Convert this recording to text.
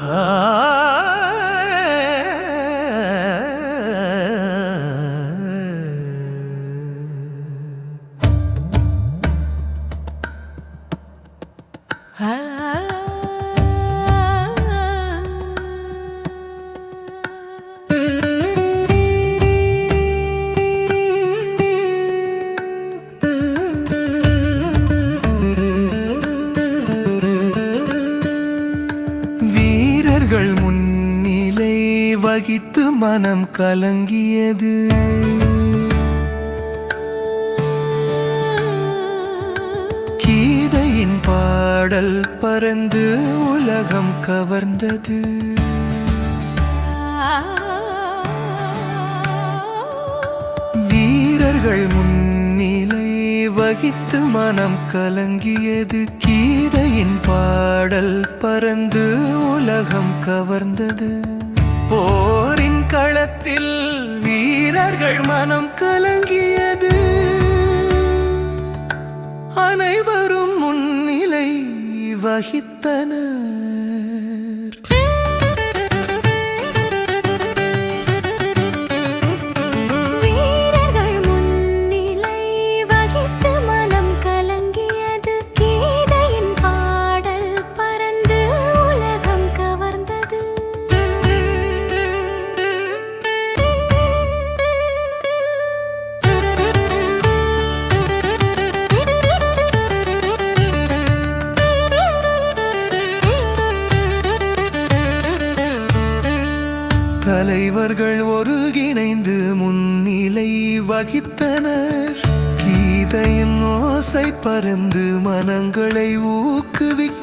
Ah வீரர்கள் முன்னிலை வகித்து மனம் கலங்கியது. பாடல் பறந்து உலகம் கவர்ந்தது. வீரர்கள் முன்னிலை வகித்து மனம் கலங்கியது. கீதையின் பாடல் பறந்து உலகம் கவர்ந்தது. போரின் களத்தில் வீரர்கள் மனம் கலங்கியது வகித்தனர் தலைவர்கள் ஒருங்கிணைந்து முன்னிலை வகித்தனர். கீதையின் ஓசை பறந்து மனங்களை ஊக்குவிக்க